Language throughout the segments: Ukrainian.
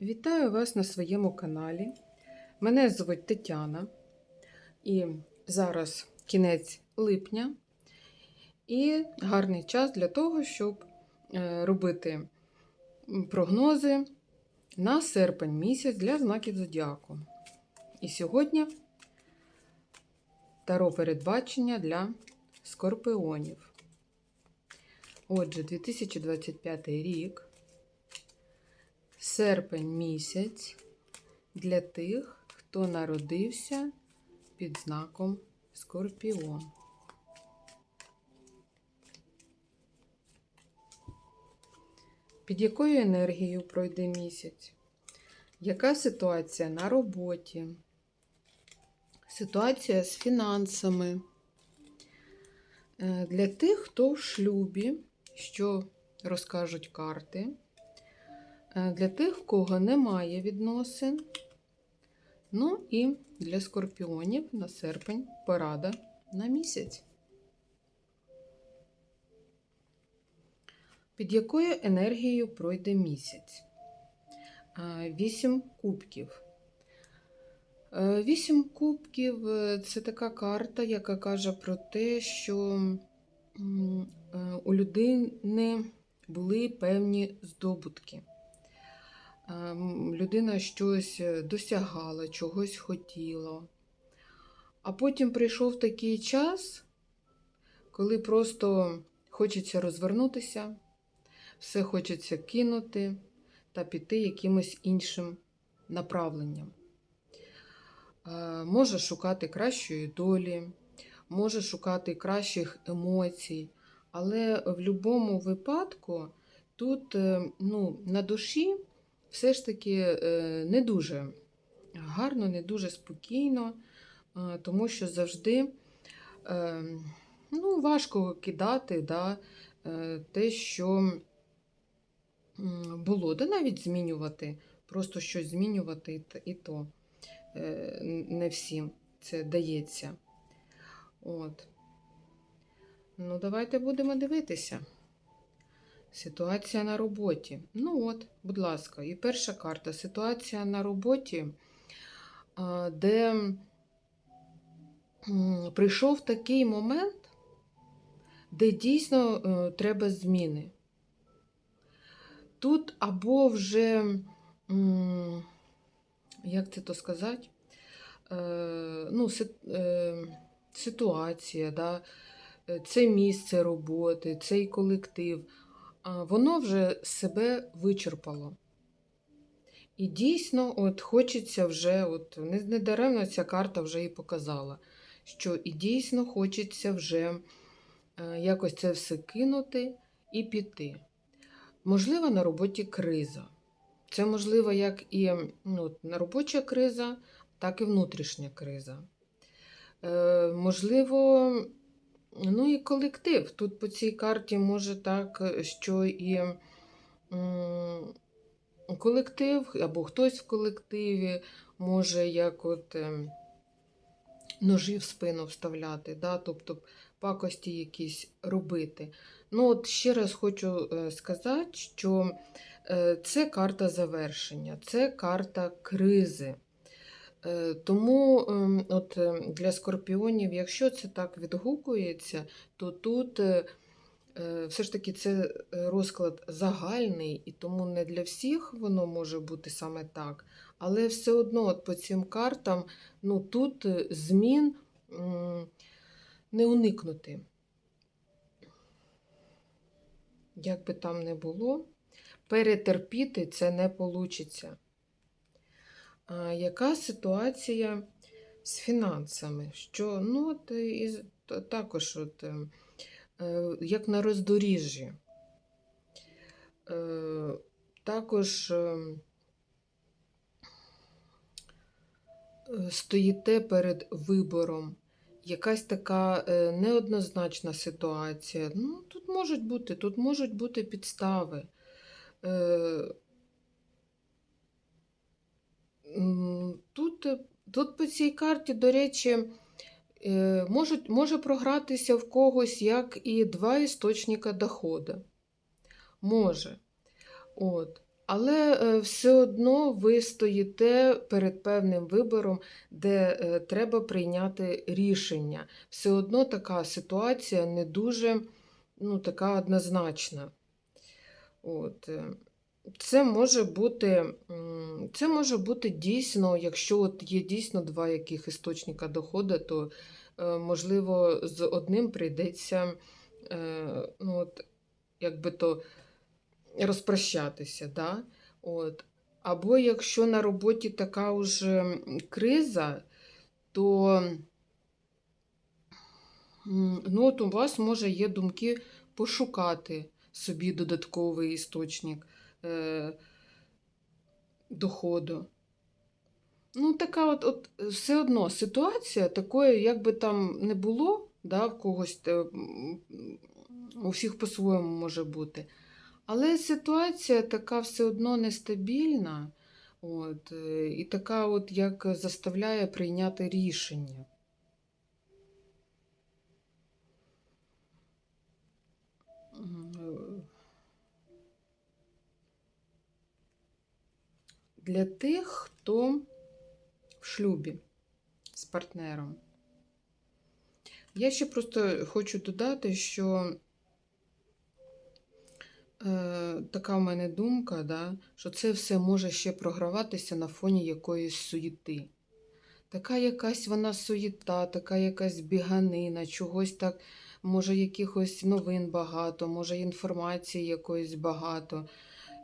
Вітаю вас на своєму каналі. Мене звуть Тетяна, і зараз кінець липня і гарний час для того, щоб е, робити прогнози на серпень місяць для знаків зодіаку. І сьогодні таро передбачення для скорпіонів. Отже, 2025 рік серпень місяць для тих, хто народився під знаком Скорпіон. Під якою енергією пройде місяць? Яка ситуація на роботі? Ситуація з фінансами? Е, Для тих, хто в шлюбі, що розкажуть карти. Е, Для тих, в кого немає відносин. Ну і для скорпіонів на серпень порада на місяць. Під якою енергією пройде місяць? Е, Вісім кубків. Е, Вісім кубків це така карта, яка каже про те, що у людини були певні здобутки. Ем, Людина щось досягала, чогось хотіла. А потім прийшов такий час, коли просто хочеться розвернутися, все хочеться кинути та піти якимось іншим направленням. Е, Може шукати кращої долі, може шукати кращих емоцій, але в будь-якому випадку тут е, ну, на душі все ж таки е, не дуже гарно, не дуже спокійно, е, тому що завжди е, ну, важко кидати да, те, що було, да навіть змінювати, просто щось змінювати і то не всім це дається. От. Ну, давайте будемо дивитися. Ситуація на роботі. Ну от, будь ласка, і перша карта. Ситуація на роботі, де прийшов такий момент, де дійсно е, треба зміни. Тут або вже, як це то сказати, е, ну, е, ситуація, да, це місце роботи, цей колектив, воно вже себе вичерпало. І дійсно, от хочеться вже, от не, не ця карта вже і показала, що і дійсно хочеться вже е, якось це все кинути і піти. Можливо, на роботі криза. Це можливо як і ну, робоча криза, так і внутрішня криза. Е, можливо, ну і колектив. Тут по цій карті може так, що і колектив, або хтось в колективі може як от ем, ножі в спину вставляти, да? тобто пакості якісь робити. Ну, от ще раз хочу е, сказати, що е, це карта завершення, це карта кризи. Е, Тому ем, от, е, для скорпіонів, якщо це так відгукується, то тут е, е, все ж таки це розклад загальний, і тому не для всіх воно може бути саме так. Але все одно от по цим картам ну, тут змін не уникнути. Як би там не було, перетерпіти це не вийде. Яка ситуація з фінансами? Що, ну, от, і, також, от, е, е, як на роздоріжжі. Е, також е, е, стоїте перед вибором. Якась така е, неоднозначна ситуація. Ну, тут можуть бути, тут можуть бути підстави. Тут, е, тут по цій карті, до речі, е, можуть, може програтися в когось як і два істочника доходу. Може. От. Але е, все одно ви стоїте перед певним вибором, де треба прийняти рішення. Все одно така ситуація не дуже ну, така однозначна. От. Це може бути, це може бути дійсно, якщо от є дійсно два яких істочника доходу, то е, можливо з одним прийдеться е, ну, от, якби то розпрощатися. Да? От. Або якщо на роботі така уже криза, то ну, от у вас може є думки пошукати собі додатковий істочник е, доходу. Ну, така от, от все одно ситуація такої, як би там не було, да, в когось е, у всіх по-своєму може бути. Але ситуація така все одно нестабільна, от, е, і така, от, як заставляє прийняти рішення. М, е, Для тих, хто в шлюбі з партнером. Я ще просто хочу додати, що е, така в мене думка, да, що це все може ще програватися на фоні якоїсь суєти. Така якась вона суєта, така якась біганина, чогось так, може, якихось новин багато, може, інформації якоїсь багато.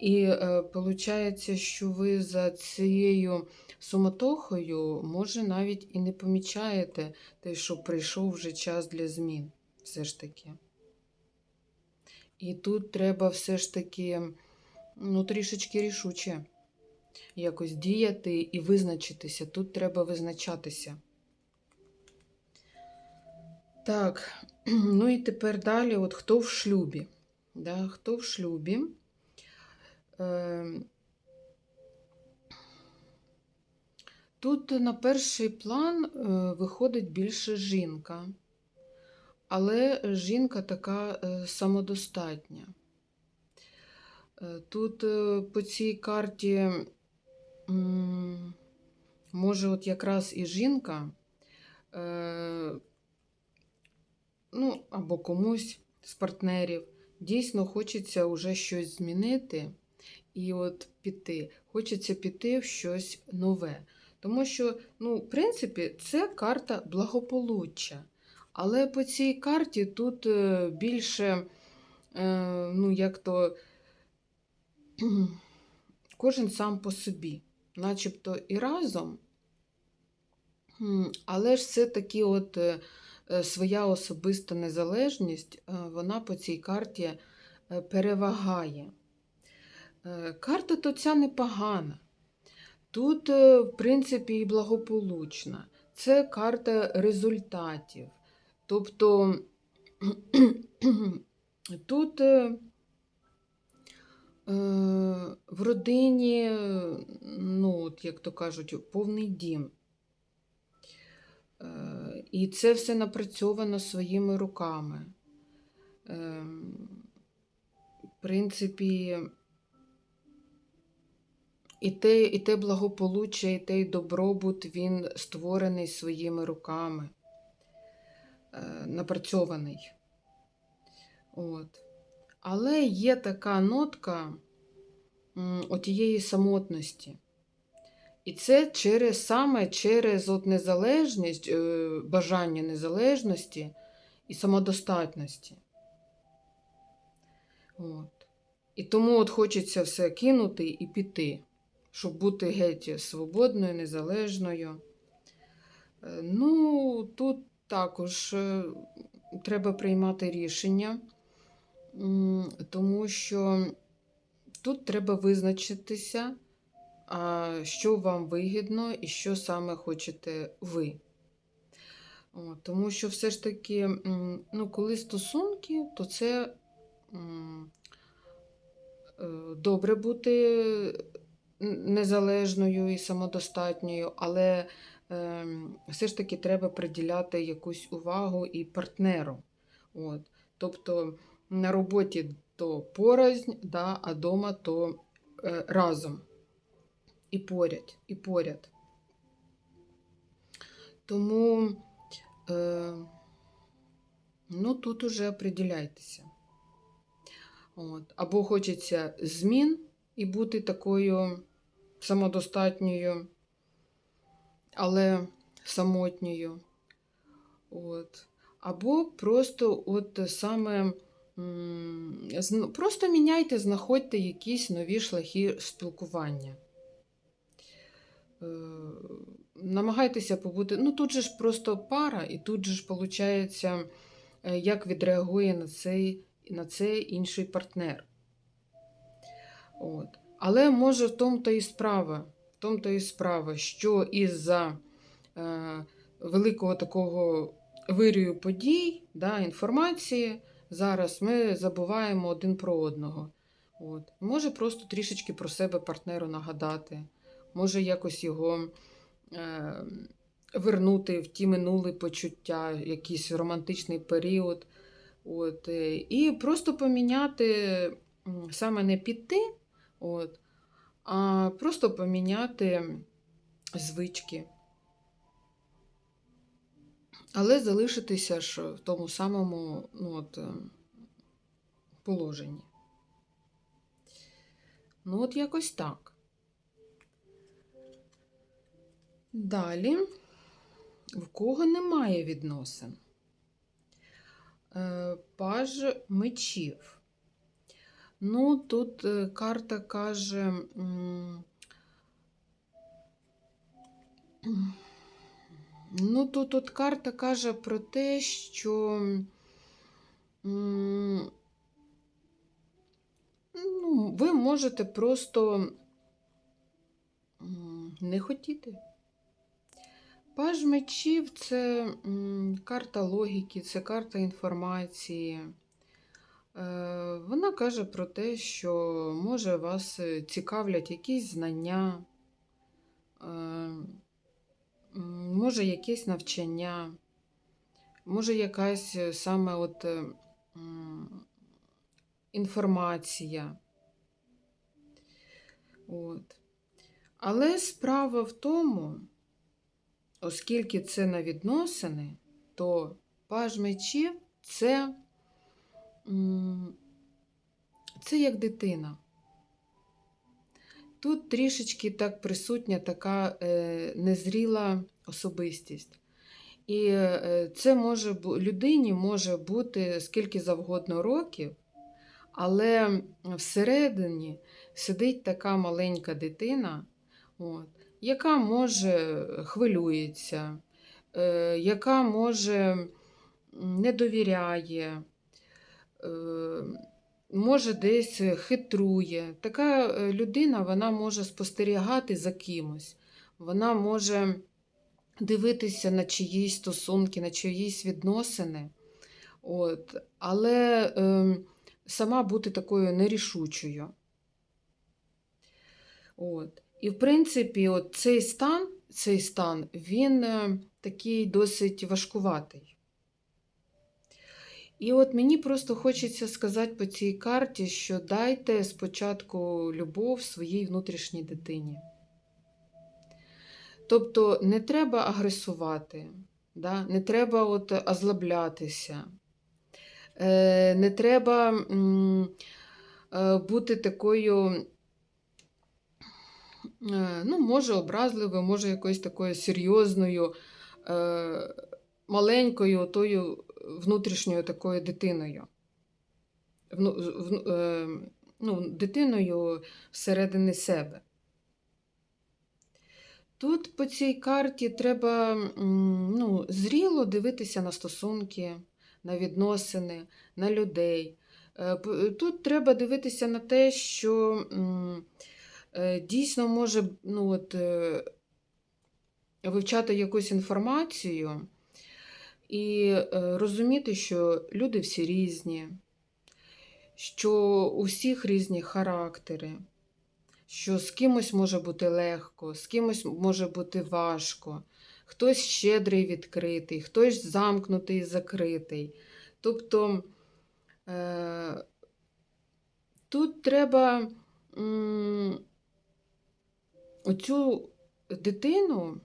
І е, виходить, що ви за цією суматохою, може, навіть і не помічаєте те, що прийшов вже час для змін. Все ж таки. І тут треба все ж таки ну, трішечки рішуче якось діяти і визначитися. Тут треба визначатися. Так, ну і тепер далі, от хто в шлюбі? Да, хто в шлюбі? Ем, Тут на перший план е, виходить більше жінка, але жінка така е, самодостатня. Е, Тут по цій карті може от якраз і жінка, ну, або комусь з партнерів, дійсно хочеться вже щось змінити і от піти. Хочеться піти в щось нове. Тому що, ну, в принципі, це карта благополуччя. Але по цій карті тут е, більше, е, ну, як то кожен сам по собі, начебто і разом. Але ж все-таки от е, своя особиста незалежність, вона по цій карті перевагає. Е, Карта то ця непогана. Тут, е, в принципі, і благополучна. Це карта результатів. Тобто тут е, в родині, ну, от, як то кажуть, повний дім. І це все напрацьовано своїми руками. Е, В принципі, і те, і те благополуччя, і той добробут, він створений своїми руками, е, напрацьований. От. Але є така нотка отієї самотності. І це через, саме через от незалежність, е, бажання незалежності і самодостатності. От. І тому от хочеться все кинути і піти, щоб бути геть свободною, незалежною. Е, Ну, тут також е, треба приймати рішення, тому що тут треба визначитися, що вам вигідно і що саме хочете ви. Тому що все ж таки, ну, коли стосунки, то це е, добре бути незалежною і самодостатньою, але ем, все ж таки треба приділяти якусь увагу і партнеру. От. Тобто на роботі то порознь, да, а вдома то е, разом і поряд, і поряд. Тому е, ну, тут уже определяйтеся. От. Або хочеться змін і бути такою самодостатньою, але самотньою. От. Або просто от саме просто міняйте, знаходьте якісь нові шляхи спілкування. Е, намагайтеся побути. Ну, тут же ж просто пара, і тут же ж виходить, як відреагує на цей, на це інший партнер. От. Але може в тому-то і справа, в тому-то і справа, що із-за е, великого такого вирію подій, да, інформації, зараз ми забуваємо один про одного. От. Може просто трішечки про себе партнеру нагадати, може якось його е, вернути в ті минулі почуття, якийсь романтичний період. От, е, і просто поміняти, саме не піти, от, а просто поміняти звички. Але залишитися ж в тому самому ну, от, е, положенні. Ну, от якось так. Далі, в кого немає відносин? Е, Паж мечів. Ну, тут е, карта каже. Ну, тут от карта каже про те, що ну, ви можете просто не хотіти. Паж мечів це карта логіки, це карта інформації. Е, Вона каже про те, що може вас е, цікавлять якісь знання, е, може якесь навчання, може якась саме от інформація. От. Але справа в тому, оскільки це на відносини, то паж мечів це, це як дитина. Тут трішечки так присутня така е, незріла особистість. І е, це може людині може бути скільки завгодно років, але всередині сидить така маленька дитина, от, яка може хвилюється, е, яка може не довіряє, може десь хитрує. Така е, людина вона може спостерігати за кимось, вона може дивитися на чиїсь стосунки, на чиїсь відносини, от, але е, сама бути такою нерішучою. От. І, в принципі, от цей стан, цей стан, він е, такий досить важкуватий. І от мені просто хочеться сказати по цій карті, що дайте спочатку любов своїй внутрішній дитині. Тобто не треба агресувати, да? не треба от озлоблятися, е, не треба е, бути такою Е, ну, може, образливою, може, якоюсь такою серйозною, маленькою тою внутрішньою такою дитиною. Вну, в- е, ну, дитиною всередині себе. Тут по цій карті треба ну, зріло дивитися на стосунки, на відносини, на людей. Е, Тут треба дивитися на те, що е, дійсно може ну, от, е, вивчати якусь інформацію і е, розуміти, що люди всі різні, що у всіх різні характери, що з кимось може бути легко, з кимось може бути важко, хтось щедрий відкритий, хтось замкнутий закритий. Тобто е, тут треба оцю дитину,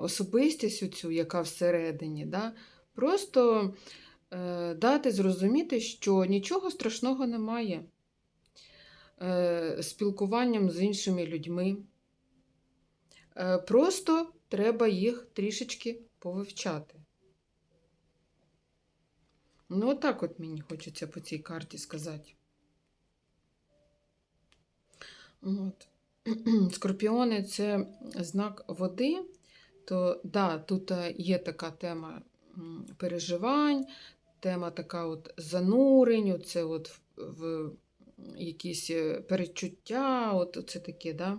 особистість оцю, яка всередині, да, просто е, дати зрозуміти, що нічого страшного немає е, спілкуванням з іншими людьми. Е, Просто треба їх трішечки повивчати. Ну, отак от мені хочеться по цій карті сказати. От. Скорпіони це знак води, то да, тут е, є така тема переживань, тема така от занурень, це от в, в якісь е, перечуття, от це таке, да?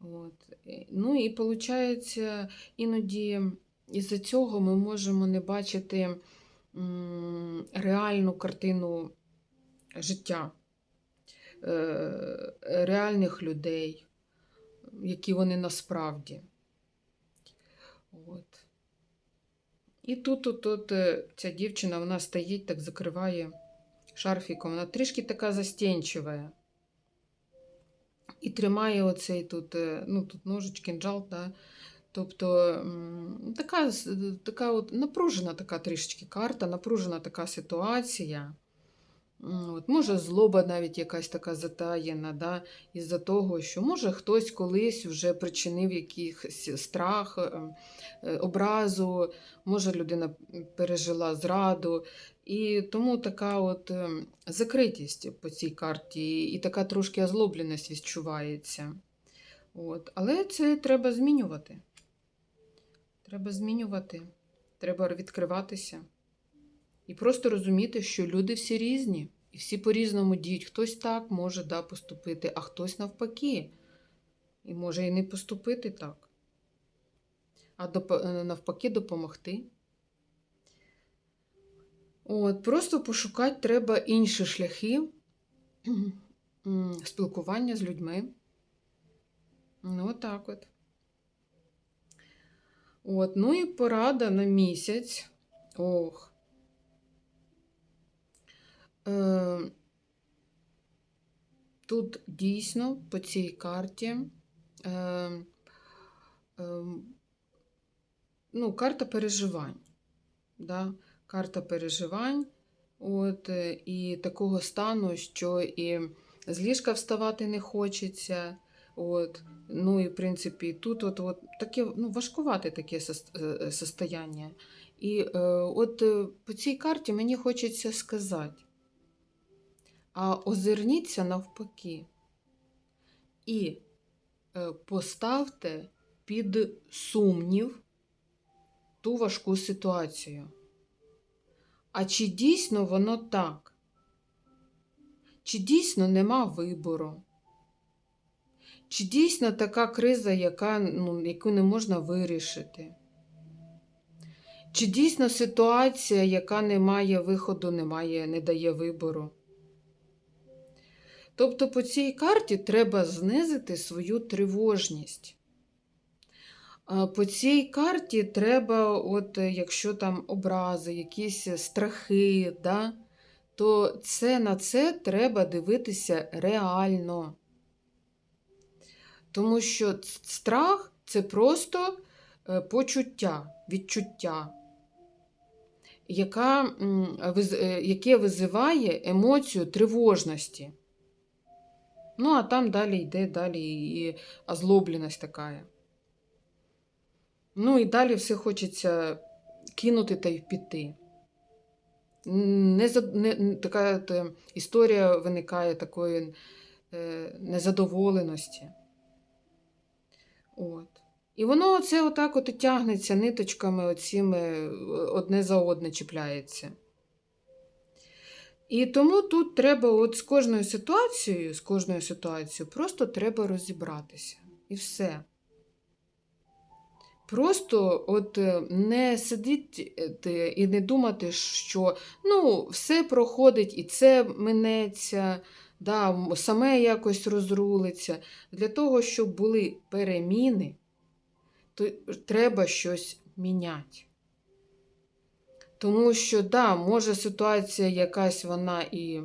От. Е, Ну і виходить, іноді із-за цього ми можемо не бачити реальну картину життя, реальних людей, які вони насправді. От. І тут, тут е, ця дівчина вона стоїть, так закриває шарфіком, вона трішки така застенчива. І тримає оцей тут, е, ну, тут ножич, кінжал, да? тобто така, така от напружена така трішечки карта, напружена така ситуація. От, може, злоба навіть якась така затаєна, да? із-за того, що може хтось колись вже причинив якийсь страх, е, е, образу, може людина пережила зраду. І тому така от е, закритість по цій карті, і така трошки озлобленість відчувається. От. Але це треба змінювати. Треба змінювати, треба відкриватися. І просто розуміти, що люди всі різні, і всі по-різному діють. Хтось так може да, поступити, а хтось навпаки. І може і не поступити так. А доп- е, навпаки допомогти. От, просто пошукати треба інші шляхи спілкування з людьми. Ну, отак от. От, ну і порада на місяць. Ох. Е, тут дійсно по цій карті. Е, е, ну, карта переживань. Да? Карта переживань. От, і такого стану, що і з ліжка вставати не хочеться. От, ну і в принципі тут от, от таке ну, важкувате таке сос- состояння. І е, от по цій карті мені хочеться сказати, а озирніться навпаки і е, поставте під сумнів ту важку ситуацію. А чи дійсно воно так? Чи дійсно нема вибору? Чи дійсно така криза, яка, ну, яку не можна вирішити? Чи дійсно ситуація, яка не має виходу, не, має, не дає вибору? Тобто по цій карті треба знизити свою тривожність. По цій карті треба, от е, якщо там образи, якісь страхи, да, то це на це треба дивитися реально. Тому що страх це просто е, почуття, відчуття, е, яке визиває емоцію тривожності. Ну, а там далі йде далі і озлобленість така. Ну і далі все хочеться кинути та й піти. Не, не, така от, е, історія виникає такої е, незадоволеності. От. І воно це отак от і тягнеться ниточками, оціми, е, одне за одне чіпляється. І тому тут треба от з кожною ситуацією, з кожною ситуацією просто треба розібратися. І все. Просто от е, не сидіти і не думати, що ну, все проходить і це минеться, да, саме якось розрулиться. Для того, щоб були переміни, то треба щось міняти. Тому що, да, може ситуація якась вона і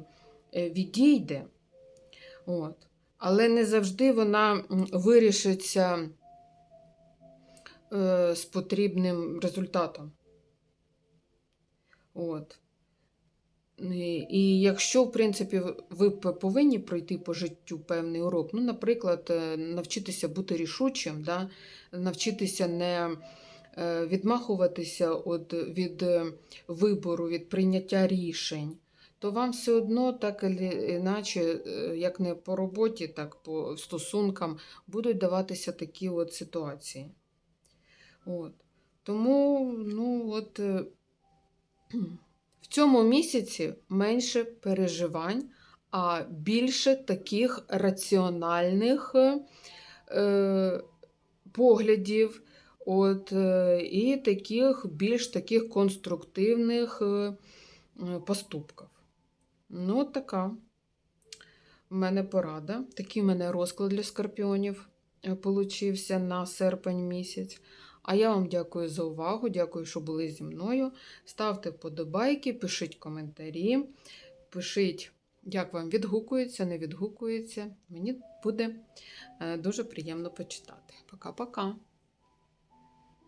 е, відійде, От. Але не завжди вона вирішиться е, з потрібним результатом. От. І, і якщо, в принципі, ви повинні пройти по життю певний урок, ну, наприклад, е, навчитися бути рішучим, да? навчитися не відмахуватися от, від е, вибору, від прийняття рішень, то вам все одно, так і іначе, е, як не по роботі, так по стосункам, будуть даватися такі от ситуації. От. Тому, ну, от. е, в цьому місяці менше переживань, а більше таких раціональних е, поглядів, от, е, і таких більш таких конструктивних е, поступків. Ну, от така в мене порада. Такий в мене розклад для скорпіонів е, получився на серпень місяць. А я вам дякую за увагу, дякую, що були зі мною. Ставте вподобайки, пишіть коментарі, пишіть, як вам відгукується, не відгукується. Мені буде дуже приємно почитати. Пока-пока.